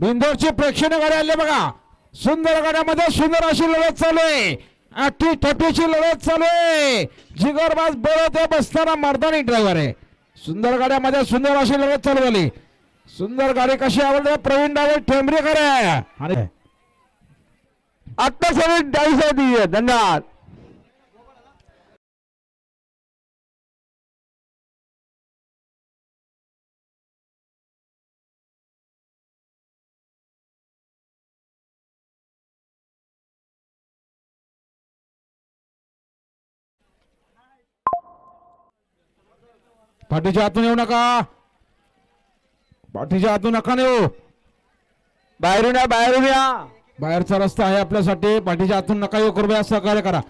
बिंदोरची प्रेक्षणीय गाडी आले बघा. सुंदर गाड्यामध्ये सुंदर अशी लढत चालू आहे. आठी ठपीची लढत चालू आहे. जिगरबाज बोलत आहे बसताना मर्दानी ड्रायव्हर आहे. सुंदर गाड्यामध्ये सुंदर अशी लढत चालू झाली. सुंदर गाडी कशी आवडते? प्रवीण डावे ठेंबरेकर आहे. आणि आत्ता सगळी डाईस होती धन्यवाद. पाठीच्या आतून येऊ नका. पाठीच्या आतून नका येऊ बाहेरून या बाहेरून या. बाहेरचा रस्ता आहे आपल्यासाठी. पाठीच्या आतून नका येऊ कृपया सहकार्य करा.